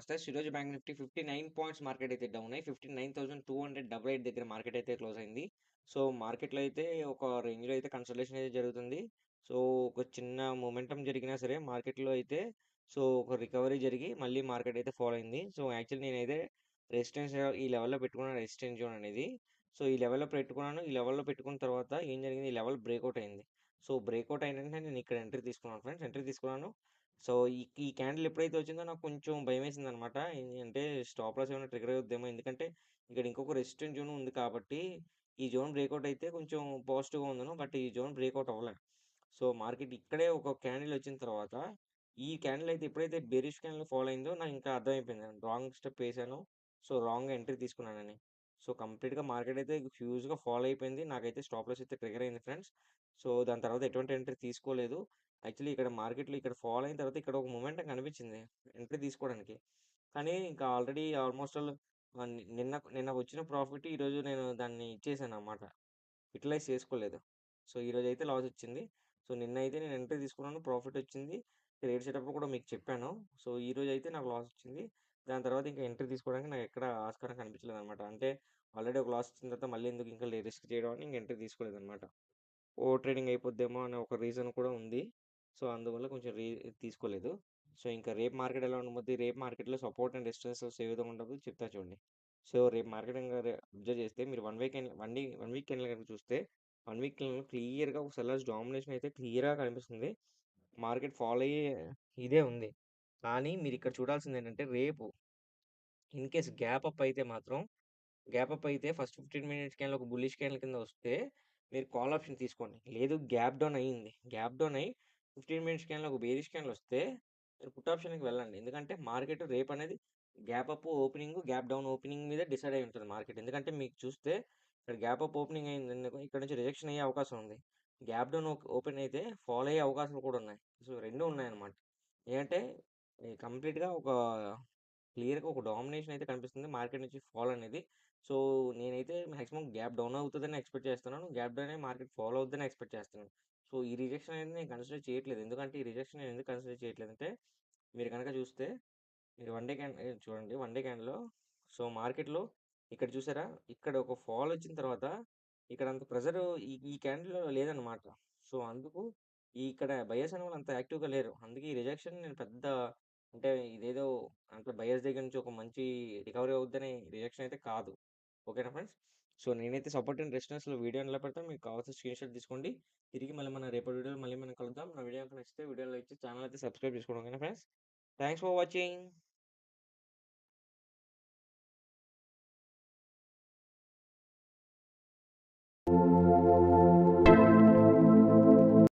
Masters. ఈరోజు bank nifty 59 points market అయితే down అయ్యి 59,288 దగ్గర మార్కెట్ అయితే క్లోజ్ అయింది. సో, మార్కెట్‌లో అయితే ఒక రేంజ్‌లో అయితే కన్సల్టేషన్ అయితే జరుగుతుంది. సో, ఒక చిన్న మొమెంటమ్ జరిగినా సరే మార్కెట్‌లో అయితే సో, ఒక రికవరీ జరిగి మళ్ళీ మార్కెట్ అయితే ఫాలో అయింది. సో, యాక్చువల్లీ నేనైతే రెసిస్టెన్స్ ఈ లెవెల్‌లో పెట్టుకున్నాను రెసిస్టెన్స్ జోన్ అనేది. సో, ఈ లెవెల్‌లో పెట్టుకున్నాను. ఈ లెవెల్‌లో పెట్టుకున్న తర్వాత ఏం జరిగింది ఈ లెవెల్ బ్రేక్అవుట్ అయింది. సో, బ్రేక్అవుట్ అయిన నేను ఇక్కడ ఎంట్రీ తీసుకున్నాను ఫ్రెండ్స్. ఎంట్రీ తీసుకున్నాను. సో, ఈ ఈ క్యాండిల్ ఎప్పుడైతే వచ్చిందో నాకు కొంచెం భయం వేసింది అనమాట అంటే స్టాప్ లాస్ ఏమైనా ట్రిగర్ అవుద్దేమో ఎందుకంటే ఇక్కడ ఇంకొక రెసిస్టెంట్ జోన్ ఉంది కాబట్టి ఈ జోన్ బ్రేక్అవుట్ అయితే కొంచెం పాజిటివ్‌గా ఉందను బట్ ఈ జోన్ బ్రేక్అవుట్ అవ్వలేదు సో, మార్కెట్ ఇక్కడే ఒక క్యాండిల్ వచ్చిన తర్వాత ఈ క్యాండిల్ అయితే ఎప్పుడైతే బెరిష్ క్యాండిల్ ఫాలో అయిందో నాకు ఇంకా అర్థమైపోయింది. రాంగ్ స్టెప్ వేసాను సో, రాంగ్‌గా ఎంట్రీ తీసుకున్నానని. సో, కంప్లీట్‌గా మార్కెట్ అయితే హ్యూజ్‌గా ఫాల్ అయిపోయింది. నాకైతే స్టాప్ లాస్ అయితే ట్రిగర్ అయింది ఫ్రెండ్స్. సో, దాని తర్వాత ఎటువంటి ఎంట్రీ తీసుకోలేదు. యాక్చువల్లీ ఇక్కడ మార్కెట్‌లో ఇక్కడ ఫాల్ అయిన తర్వాత ఇక్కడ ఒక మూమెంట్ కనిపించింది ఎంట్రీ తీసుకోవడానికి. కానీ ఇంకా ఆల్రెడీ ఆల్మోస్ట్ ఆల్ ఆహ్, నిన్న నిన్న వచ్చిన ప్రాఫిట్ ఈరోజు నేను దాన్ని ఇచ్చేసాననమాట. యుటిలైజ్ చేసుకోలేదు. సో, ఈరోజైతే లాస్ వచ్చింది. సో, నిన్నైతే నేను ఎంట్రీ తీసుకున్నాను. ప్రాఫిట్ వచ్చింది. ట్రేడ్ సెటప్ కూడా మీకు చెప్పాను. సో, ఈరోజైతే నాకు లాస్ వచ్చింది. దాని తర్వాత ఇంకా ఎంట్రీ తీసుకోవడానికి నాకు ఎక్కడ ఆస్కారం కనిపించలేదనమాట. అంటే ఆల్రెడీ ఒక లాస్ వచ్చిన తర్వాత మళ్ళీ ఎందుకు ఇంకా రిస్క్ చేయడం అని ఇంక ఎంట్రీ తీసుకోలేదనమాట. ఓవర్ ట్రేడింగ్ అయిపోద్దేమో అనే ఒక రీజన్ కూడా ఉంది. సో, అందువల్ల కొంచెం రీ తీసుకోలేదు. సో, ఇంకా రేపు మార్కెట్ ఎలా ఉండబోద్ది? రేపు మార్కెట్‌లో సపోర్ట్ అండ్ రెసిస్టెన్సెస్ ఏ విధంగా ఉండబోద్దో చెప్తా చూడండి. సో, రేపు మార్కెట్ ఇంకా రే అబ్జర్వ్ చేస్తే మీరు one week candle one day one week candle గనుక చూస్తే వన్ వీక్ క్యాండిల్‌లో క్లియర్‌గా ఒక సెల్లర్స్ డామినేషన్ అయితే క్లియర్‌గా కనిపిస్తుంది. మార్కెట్ ఫాలో అయ్యే ఇదే ఉంది. కానీ మీరు ఇక్కడ చూడాల్సింది ఏంటంటే రేపు ఇన్ కేస్ గ్యాప్ అప్ అయితే మాత్రం గ్యాప్ అప్ అయితే ఫస్ట్ 15 మినిట్స్ క్యాన్లో ఒక బుల్లిష్ క్యాండిల్ కింద వస్తే మీరు కాల్ ఆప్షన్ తీసుకోండి. లేదు గ్యాప్ డౌన్ అయింది. గ్యాప్ డౌన్ అయ్యి 15 మినిట్స్ క్యాన్లో ఒక బేరిష్ క్యాండిల్ వస్తే మీరు పుట్ ఆప్షన్‌కి వెళ్ళండి. ఎందుకంటే market రేపనేది gap up opening, gap down opening మీద డిసైడ్ అయి ఉంటుంది మార్కెట్. ఎందుకంటే మీకు చూస్తే ఇక్కడ గ్యాప్ అప్ ఓపెనింగ్ అయింది ఇక్కడ నుంచి రిజెక్షన్ అయ్యే అవకాశం ఉంది. గ్యాప్ డౌన్ ఓపెన్ అయితే ఫాలో అయ్యే అవకాశాలు కూడా ఉన్నాయి. సో, రెండు ఉన్నాయన్నమాట. ఏంటంటే ఈ కంప్లీట్‌గా ఒక క్లియర్‌గా ఒక డామినేషన్ అయితే కనిపిస్తుంది మార్కెట్ నుంచి ఫాల్ అనేది. సో, నేనైతే మాక్సిమం గ్యాప్ డౌన్ అవుతదని ఎక్స్‌పెక్ట్ చేస్తున్నాను. గ్యాప్ డౌన్ అయ్యి మార్కెట్ ఫాలో అవుద్దని ఎక్స్‌పెక్ట్ చేస్తున్నాను. సో, ఈ రిజెక్షన్ అనేది నేను కన్సిడర్ చేయట్లేదు. ఎందుకంటే ఈ రిజెక్షన్ నేను ఎందుకు కన్సిడర్ చేయట్లేదంటే మీరు గనక చూస్తే మీరు వన్ డే క్యాండిల్ చూడండి వన్ డే క్యాండ్‌లో సో, మార్కెట్‌లో ఇక్కడ చూసారా? ఇక్కడ ఒక ఫాల్ వచ్చిన తర్వాత ఇక్కడ అంత ప్రెషర్ ఈ ఈ క్యాండిల్‌లో లేదన్నమాట. సో, అందుకు ఇక్కడ ఇక్కడ బయర్స్ అనేవాళ్ళు అంత యాక్టివ్‌గా లేరు. అందుకే ఈ రిజెక్షన్ నేను పెద్ద అంటే ఇదేదో అంటే బయర్స్ దగ్గర నుంచి ఒక మంచి రికవరీ అవుద్దని రిజెక్షన్ అయితే కాదు. ఓకేనా ఫ్రెండ్స్? సో, నేనైతే సపోర్ట్ అండ్ రెసిస్టెన్స్‌లో వీడియో ఎలా పెడతాను మీకు కావాల్సిన స్క్రీన్‌షాట్ తీసుకోండి. తిరిగి మళ్ళీ మన రేపటి వీడియోలో మళ్ళీ మనం కలుద్దాం. నా వీడియో గనుక నచ్చితే వీడియో లైక్ చేసి ఛానెల్ అయితే సబ్స్క్రైబ్ చేసుకోండి. ఓకేనా ఫ్రెండ్స్? Thanks for watching.